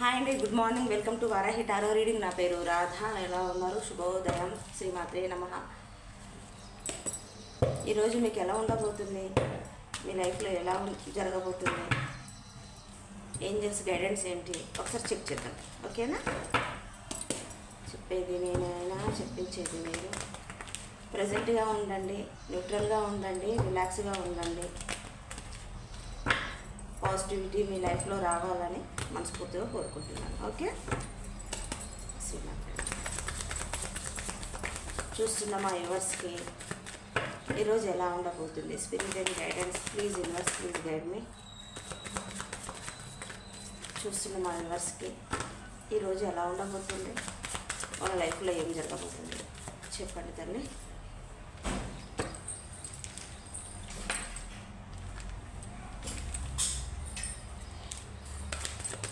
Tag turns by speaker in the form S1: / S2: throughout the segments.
S1: Hi అండి. Good morning welcome to Varahi tarot reading నా పేరు రాధ. ఎలా ఉన్నారు? శుభోదయం. శ్రీమాత్రే నమ. ఈరోజు మీకు ఎలా ఉండబోతుంది? మీ లైఫ్లో ఎలా ఉం- జరగబోతుంది? ఏంజల్స్ గైడెన్స్ ఏంటి? ఒకసారి చెక్ చేద్దాం. ఓకేనా? చెప్పేది నేనైనా చెప్పించేది మీరు. ప్రజెంట్గా ఉండండి న్యూట్రల్గా ఉండండి రిలాక్స్గా ఉండండి. పాజిటివిటీ మీ లైఫ్లో రావాలని మనస్ఫూర్తిగా కోరుకుంటున్నాను. ఓకే చూస్తున్న మా యువర్స్కి ఈరోజు ఎలా ఉండబోతుంది? Spirit and guidance please universe please guide మీ చూస్తున్న మా యూనివర్స్కి ఈరోజు ఎలా ఉండబోతుంది? మన లైఫ్లో ఏం జరగబోతుంది? చెప్పండి తల్లి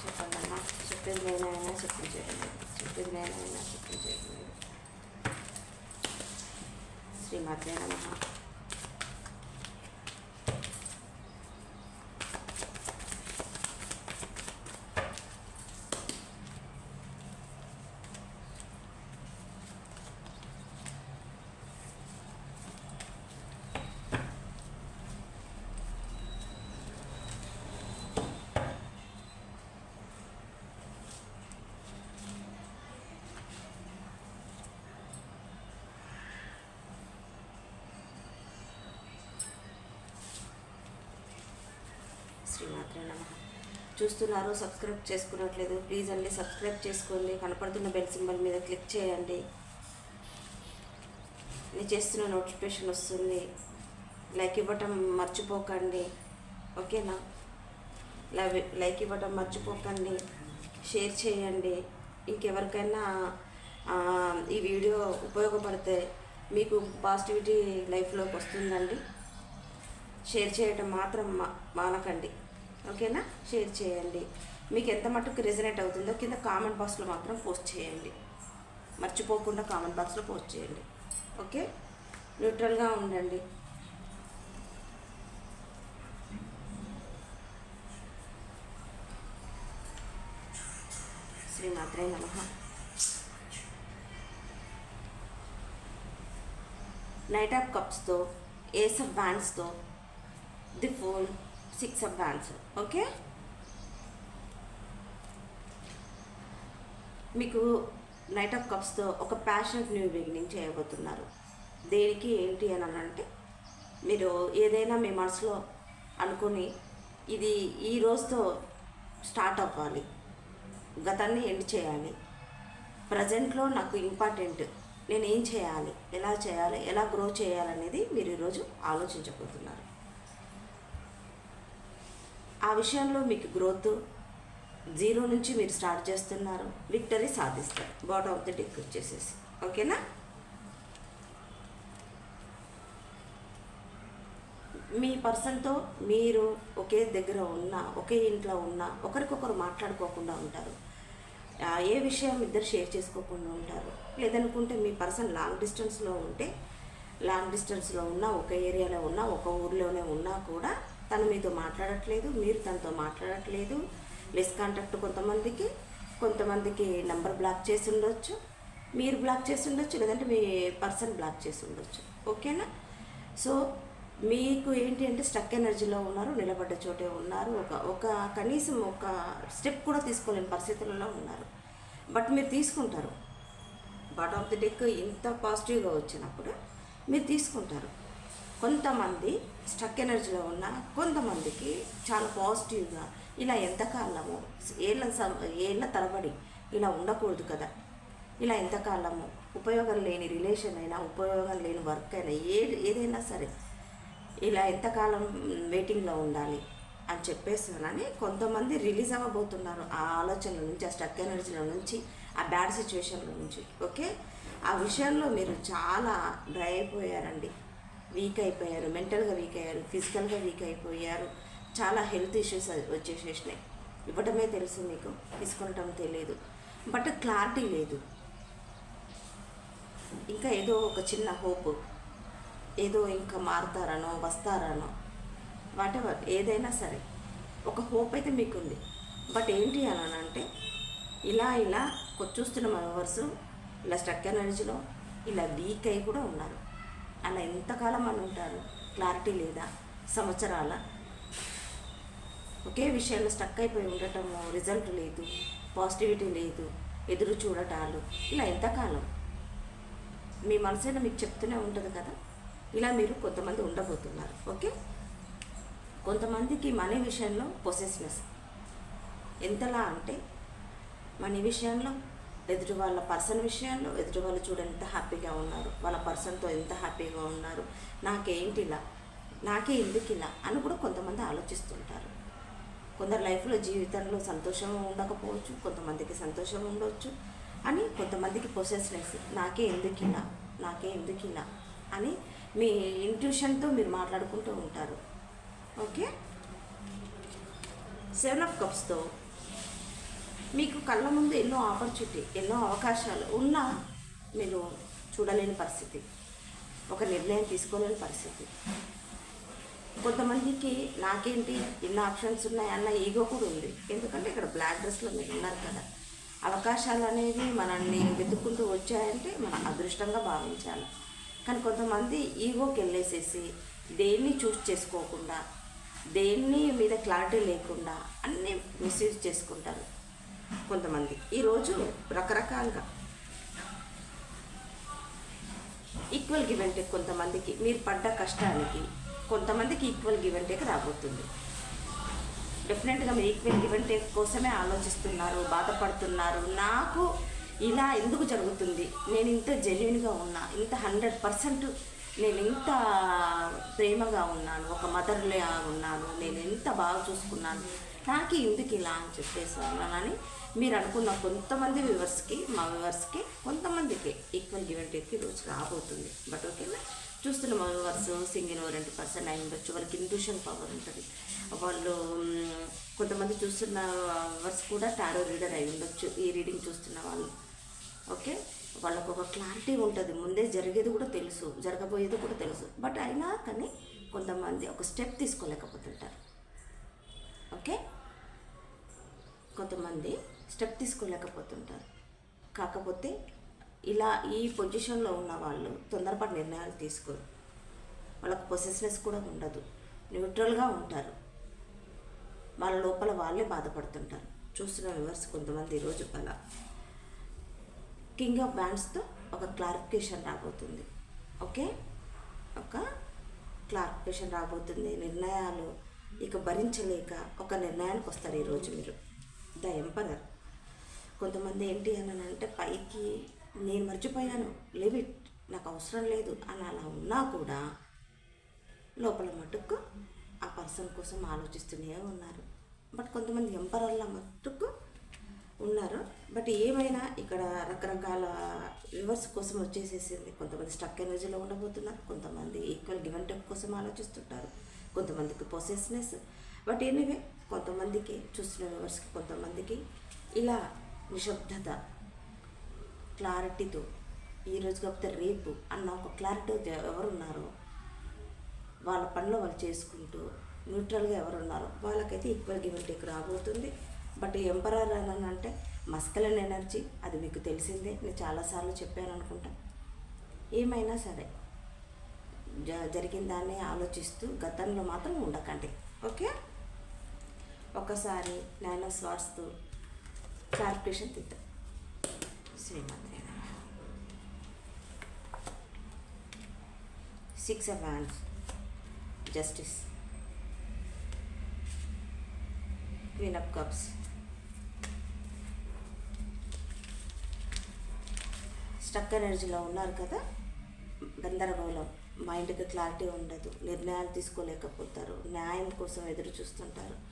S1: చెప్పండి అమ్మా చెప్పేది నేనైనా చెప్పింది చేయండి చెప్పేది నేనైనా చెప్పింది చేయండి శ్రీమాత్రే నమ శ్రీమాత్రే నమ చూస్తున్నారు సబ్స్క్రైబ్ చేసుకున్నట్లేదు ప్లీజ్ అండి సబ్స్క్రైబ్ చేసుకోండి. కనపడుతున్న బెల్ సింబల్ మీద క్లిక్ చేయండి. నేను చేస్తున్న నోటిఫికేషన్ వస్తుంది. లైక్ ఇవ్వటం మర్చిపోకండి. ఓకేనా? లవ్ లైక్ ఇవ్వటం మర్చిపోకండి. షేర్ చేయండి. ఇంకెవరికైనా ఈ వీడియో ఉపయోగపడితే మీకు పాజిటివిటీ లైఫ్లోకి వస్తుందండి. షేర్ చేయటం మాత్రం మా- మానకండి. ఓకేనా? షేర్ చేయండి. మీకు ఎంత మటుకు రెజనేట్ అవుతుందో కింద కామెంట్ బాక్స్లో మాత్రం పోస్ట్ చేయండి. మర్చిపోకుండా కామెంట్ బాక్స్లో పోస్ట్ చేయండి. ఓకే? న్యూట్రల్గా ఉండండి. శ్రీమాత్రే నమ. నైట్ ఆఫ్ కప్స్తో ఏస్ ఆఫ్ బ్యాండ్స్తో ది ఫోన్ సిక్స్ ఆఫ్ బ్యాండ్స్ ఓకే మీకు నైట్ ఆఫ్ కప్స్తో ఒక ప్యాషన్ న్యూ బిగినింగ్ చేయబోతున్నారు. దేనికి ఏంటి అని అంటే మీరు ఏదైనా మీ మనసులో అనుకుని ఇది ఈ రోజుతో స్టార్ట్ అవ్వాలి. గతాన్ని ఎండ్ చేయాలి. ప్రజెంట్లో నాకు ఇంపార్టెంట్ నేను ఏం చేయాలి ఎలా చేయాలి ఎలా గ్రో చేయాలనేది మీరు ఈరోజు ఆలోచించబోతున్నారు. ఆ విషయంలో మీకు గ్రోత్ జీరో నుంచి మీరు స్టార్ట్ చేస్తున్నారు. విక్టరీ సాధిస్తారు. బాటమ్ ఆఫ్ ది డెక్ వచ్చేసేసి. ఓకేనా మీ పర్సన్తో మీరు ఒకే దగ్గర ఉన్నా ఒకే ఇంట్లో ఉన్నా ఒకరికొకరు మాట్లాడుకోకుండా ఉంటారు. ఏ విషయం ఇద్దరు షేర్ చేసుకోకుండా ఉంటారు? లేదనుకుంటే మీ పర్సన్ లాంగ్ డిస్టెన్స్లో ఉంటే లాంగ్ డిస్టెన్స్లో ఉన్నా ఒక ఏరియాలో ఉన్నా ఒక ఊర్లోనే ఉన్నా కూడా తను మీతో మాట్లాడట్లేదు మీరు తనతో మాట్లాడట్లేదు. లెస్ కాంటాక్ట్ కొంతమందికి కొంతమందికి నంబర్ బ్లాక్ చేసి ఉండొచ్చు. మీరు బ్లాక్ చేసి ఉండొచ్చు లేదంటే మీ పర్సన్ బ్లాక్ చేసి ఉండొచ్చు. ఓకేనా సో మీకు ఏంటి అంటే స్టక్ ఎనర్జీలో ఉన్నారు నిలబడ్డ చోటే ఉన్నారు. ఒక ఒక కనీసం ఒక స్టెప్ కూడా తీసుకోలేని పరిస్థితులలో ఉన్నారు. బట్ మీరు తీసుకుంటారు. బాట్ ఆఫ్ ది డెక్ ఇంత పాజిటివ్గా వచ్చినప్పుడు మీరు తీసుకుంటారు. కొంతమంది స్టక్ ఎనర్జీలో ఉన్న కొంతమందికి చాలా పాజిటివ్గా ఇలా ఎంతకాలము ఏళ్ళ సం ఏళ్ళ తరబడి ఇలా ఉండకూడదు కదా. ఇలా ఎంతకాలము ఉపయోగం లేని రిలేషన్ అయినా ఉపయోగం లేని వర్క్ అయినా ఏ ఏదైనా సరే ఇలా ఎంతకాలం వెయిటింగ్లో ఉండాలి అని చెప్పేసానని కొంతమంది రిలీజ్ అవ్వబోతున్నారు ఆ ఆలోచనల నుంచి ఆ స్టక్ ఎనర్జీల నుంచి ఆ బ్యాడ్ సిచ్యువేషన్ల నుంచి. ఓకే? ఆ విషయంలో మీరు చాలా డ్రై అయిపోయారండి. వీక్ అయిపోయారు మెంటల్గా వీక్ అయ్యారు ఫిజికల్గా వీక్ అయిపోయారు. చాలా హెల్త్ ఇష్యూస్ వచ్చేసేసినాయి. ఇవ్వటమే తెలుసు మీకు తీసుకుంటాం తెలియదు బట్ క్లారిటీ లేదు. ఇంకా ఏదో ఒక చిన్న హోప్ ఏదో ఇంకా మారుతారనో వస్తారనో వాటెవర్ ఏదైనా సరే. ఒక హోప్ అయితే మీకుంది. బట్ ఏంటి అని అంటే ఇలా ఇలా కొ- చూస్తున్న మెంబర్స్ ఇలా స్ట్రక్ ఎనర్జీలో ఇలా వీక్ అయి కూడా ఉన్నారు. అలా ఎంతకాలం అని ఉంటారు? క్లారిటీ లేదా? సంవత్సరాల? ఒకే విషయంలో స్టక్ అయిపోయి ఉండటము రిజల్ట్ లేదు పాజిటివిటీ లేదు ఎదురు చూడటాలు ఇలా ఎంతకాలం? మీ మనసులో మీకు చెప్తూనే ఉంటుంది కదా? ఇలా మీరు కొంతమంది ఉండబోతున్నారు ఓకే? కొంతమందికి మనీ విషయంలో పొసెస్నెస్ ఎంతలా అంటే మనీ విషయంలో ఎదుటి వాళ్ళ పర్సన్ విషయంలో ఎదుటి వాళ్ళు చూడ ఎంత హ్యాపీగా ఉన్నారు వాళ్ళ పర్సన్తో ఎంత హ్యాపీగా ఉన్నారు నాకేంటి ఇలా నాకే ఎందుకు ఇలా అని కూడా కొంతమంది ఆలోచిస్తుంటారు. కొందరు లైఫ్లో జీవితంలో సంతోషం ఉండకపోవచ్చు కొంతమందికి సంతోషం ఉండవచ్చు అని కొంతమందికి పొసెస్నెస్ నాకే ఎందుకు ఇలా నాకే ఎందుకు ఇలా అని మీ ఇంట్యూషన్తో మీరు మాట్లాడుకుంటూ ఉంటారు. ఓకే? సెవెన్ ఆఫ్ కప్స్తో మీకు కళ్ళ ముందు ఎన్నో ఆపర్చునిటీ ఎన్నో అవకాశాలు ఉన్నా మీరు చూడలేని పరిస్థితి. ఒక నిర్ణయం తీసుకోలేని పరిస్థితి. కొంతమందికి నాకేంటి ఎన్ని ఆప్షన్స్ ఉన్నాయి అన్న ఈగో కూడా ఉంది. ఎందుకంటే ఇక్కడ బ్లాక్ డ్రెస్లో మీరు ఉన్నారు కదా. అవకాశాలు అనేవి మనల్ని వెతుక్కుంటూ వచ్చాయంటే మనం అదృష్టంగా భావించాలి. కానీ కొంతమంది ఈగోకి వెళ్ళేసేసి దేన్ని చూస్ చేసుకోకుండా దేన్ని మీద క్లారిటీ లేకుండా అన్నీ మిస్యూజ్ చేసుకుంటారు. కొంతమంది. ఈరోజు రకరకాలుగా. ఈక్వల్ గివ్ అంటే కొంతమందికి మీరు పడ్డ కష్టానికి కొంతమందికి ఈక్వల్ గివ్ అండ్ రాబోతుంది. డెఫినెట్గా మీరు ఈక్వల్ గివ్ అంటే కోసమే ఆలోచిస్తున్నారు బాధపడుతున్నారు. నాకు ఇలా ఎందుకు జరుగుతుంది? నేను ఇంత జెన్యున్గా ఉన్నా ఇంత హండ్రెడ్ పర్సెంట్ నేను ఇంత ప్రేమగా ఉన్నాను ఒక మదర్లా ఉన్నాను నేను ఎంత బాగా చూసుకున్నాను నాకు ఎందుకు ఇలా అని చెప్పేసి అన్నానని మీరు అనుకున్న కొంతమంది వ్యూవర్స్కి మా వ్యూవర్స్కి కొంతమందికి ఈక్వల్ గివ్ అండ్ టేక్ ఈరోజు రాబోతుంది. బట్ ఓకేనా చూస్తున్న మా వ్యూవర్స్ సింగిల్ రెండు పర్సెంట్ అయి ఉండొచ్చు. వాళ్ళకి ఇంట్యూషన్ పవర్ ఉంటుంది. వాళ్ళు కొంతమంది చూస్తున్న వ్యూవర్స్ కూడా టారో రీడర్ అయి ఉండొచ్చు. ఈ రీడింగ్ చూస్తున్న వాళ్ళు. ఓకే వాళ్ళకు ఒక క్లారిటీ ఉంటుంది. ముందే జరిగేది కూడా తెలుసు. జరగబోయేది కూడా తెలుసు. బట్ అయినా కానీ కొంతమంది ఒక స్టెప్ తీసుకోలేకపోతుంటారు. ఓకే కొంతమంది స్టెప్ తీసుకోలేకపోతుంటారు. కాకపోతే ఇలా ఈ పొజిషన్లో ఉన్న వాళ్ళు తొందరపాటు నిర్ణయాలు తీసుకోరు. వాళ్ళకు పొసెస్నెస్ కూడా ఉండదు. న్యూట్రల్గా ఉంటారు. వాళ్ళ లోపల వాళ్ళే బాధపడుతుంటారు. చూస్తున్న వివర్స్ కొంతమంది ఈరోజు అలా. కింగ్ ఆఫ్ బ్యాండ్స్తో ఒక క్లారిఫికేషన్ రాబోతుంది. ఓకే ఒక క్లారిఫికేషన్ రాబోతుంది. నిర్ణయాలు ఇక భరించలేక ఒక నిర్ణయానికి వస్తారు ఈరోజు మీరు. ద ఎంపరర్ కొంతమంది ఏంటి అని అంటే పైకి నేను మర్చిపోయాను లిమిట్ నాకు అవసరం లేదు అని అలా ఉన్నా కూడా లోపల మటుకు ఆ పర్సన్ కోసం ఆలోచిస్తూనే ఉన్నారు. బట్ కొంతమంది ఎంపరర్ల మటుకు ఉన్నారు. బట్ ఏమైనా ఇక్కడ రకరకాల రివర్స్ కోసం వచ్చేసేసింది. కొంతమంది స్టక్ ఎనర్జీలో ఉండబోతున్నారు. కొంతమంది ఈక్వల్ గివెన్ టెక్ కోసం ఆలోచిస్తుంటారు. కొంతమందికి పొసెస్నెస్ బట్ ఎనీవే కొంతమందికి చూస్తున్న వ్యూవర్స్కి కొంతమందికి ఇలా నిశ్శబ్దత క్లారిటీతో ఈరోజు కాకపోతే రేపు అన్న ఒక క్లారిటీ ఎవరున్నారో వాళ్ళ పనిలో వాళ్ళు చేసుకుంటూ న్యూట్రల్గా ఎవరున్నారో వాళ్ళకైతే ఈక్వల్ గివ్ టేక్ రాబోతుంది. బట్ ఎంపరర్ అని అంటే మస్కలన్ ఎనర్జీ అది మీకు తెలిసిందే. నేను చాలాసార్లు చెప్పాను అనుకుంటా. ఏమైనా సరే జ జరిగిన దాన్ని ఆలోచిస్తూ గతంలో మాత్రం ఉండకండి. ఓకే? ఒకసారి నాయన స్వార్స్తో క్లారిఫికేషన్ తిద్దాం శ్రీమంత్రి six of wands justice queen of cups stuck ఎనర్జీలో ఉన్నారు కదా? గందరగోళం. మైండ్కి క్లారిటీ ఉండదు. నిర్ణయాలు తీసుకోలేకపోతారు. న్యాయం కోసం ఎదురు చూస్తుంటారు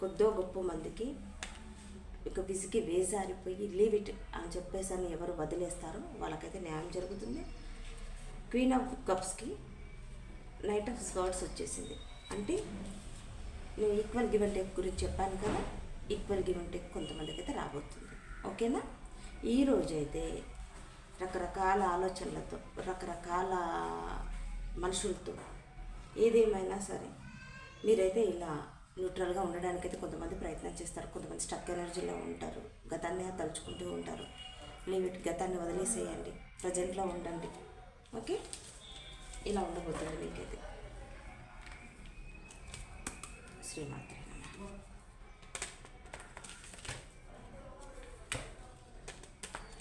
S1: కొద్దో గొప్ప మందికి ఇక విసిగి వేజారిపోయి లీవ్ ఇట్ అని చెప్పేసి అని ఎవరు వదిలేస్తారో వాళ్ళకైతే న్యాయం జరుగుతుంది. క్వీన్ ఆఫ్ కప్స్కి నైట్ ఆఫ్ స్కాట్స్ వచ్చేసింది. అంటే నేను ఈక్వల్ గివ్ అండ్ టేక్ గురించి చెప్పాను కదా ఈక్వల్ గివ్ అండ్ టేక్ కొంతమందికి అయితే రాబోతుంది. ఓకేనా? ఈ రోజైతే రకరకాల ఆలోచనలతో రకరకాల మనుషులతో ఏదేమైనా సరే మీరైతే ఇలా న్యూట్రల్గా ఉండడానికైతే కొంతమంది ప్రయత్నం చేస్తారు. కొంతమంది స్టక్ ఎనర్జీలో ఉంటారు. గతాన్ని తలుచుకుంటూ ఉంటారు. లీవ్ గతాన్ని వదిలేసేయండి. ప్రజెంట్లో ఉండండి. ఓకే? ఇలా ఉండబోతుంది మీకైతే. శ్రీమాత్రే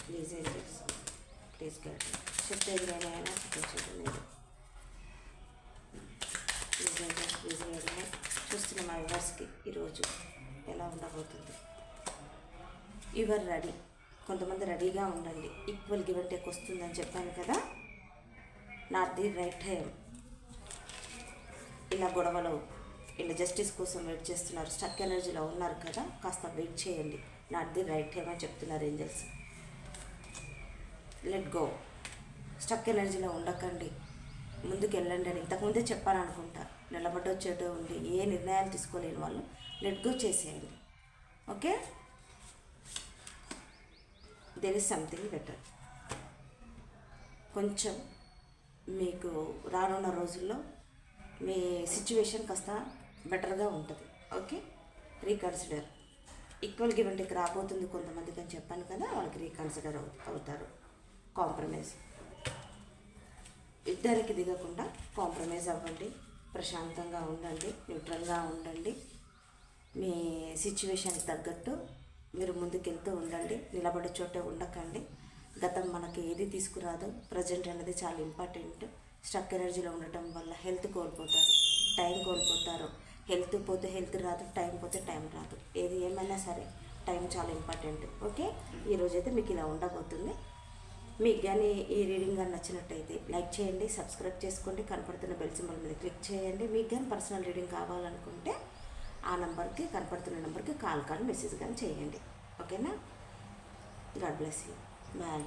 S1: ప్లీజ్ ఏం తెలుసు ప్లీజ్ గైడ్ చెప్తే నేనైనా చెప్పేది ప్లీజ్ ప్లీజ్ చూస్తున్న మా వ్యూవర్స్కి ఈరోజు ఎలా ఉండబోతుంది? Your ready. కొంతమంది రెడీగా ఉండండి. ఈక్వల్ గివ్ అండ్ టేక్ వస్తుందని చెప్పాను కదా? Not the right time. ఇలా గొడవలు ఇలా జస్టిస్ కోసం వెయిట్ చేస్తున్నారు. స్టక్ ఎనర్జీలో ఉన్నారు కదా? కాస్త వెయిట్ చేయండి. నాట్ ది రైట్ టైం అని చెప్తున్నారు ఏంజల్స్. Let go. స్టక్ ఎనర్జీలో ఉండకండి. ముందుకు వెళ్ళండి అని ఇంతకుముందే చెప్పాలనుకుంటారు నిలబడొచ్చేటో ఉండి ఏ నిర్ణయాలు తీసుకోలేని వాళ్ళు లెట్ గో చేసేయండి. Okay there is something better కొంచెం మీకు రానున్న రోజుల్లో మీ సిచ్యువేషన్ కాస్త బెటర్గా ఉంటుంది. ఓకే రీకన్సిడర్ ఈక్వల్ గివ్ అంటే రాబోతుంది కొంతమందికి అని చెప్పాను కదా వాళ్ళకి రీకన్సిడర్ అవు అవుతారు. కాంప్రమైజ్ యుద్ధానికి దిగకుండా కాంప్రమైజ్ అవ్వండి. ప్రశాంతంగా ఉండండి న్యూట్రల్గా ఉండండి. మీ సిచ్యువేషన్కి తగ్గట్టు మీరు ముందుకెళ్తూ ఉండండి నిలబడే చోటే ఉండకండి. గతం మనకి ఏది తీసుకురాదు ప్రజెంట్ అనేది చాలా ఇంపార్టెంట్. స్ట్రక్ ఎనర్జీలో ఉండటం వల్ల హెల్త్ కోల్పోతారు టైం కోల్పోతారు. హెల్త్ పోతే హెల్త్ రాదు టైం పోతే టైం రాదు. ఏది ఏమైనా సరే టైం చాలా ఇంపార్టెంట్. ఓకే? ఈరోజైతే మీకు ఇలా ఉండబోతుంది. మీకు కానీ ఈ రీడింగ్ కానీ నచ్చినట్టయితే లైక్ చేయండి సబ్స్క్రైబ్ చేసుకోండి కనపడుతున్న బెల్ సింబల్ మీద క్లిక్ చేయండి. మీకు కానీ పర్సనల్ రీడింగ్ కావాలనుకుంటే ఆ నెంబర్కి కనపడుతున్న నెంబర్కి కాల్ కాల్ మెసేజ్ కానీ చేయండి. ఓకేనా గాడ్ బ్లెస్ యూ బాయ్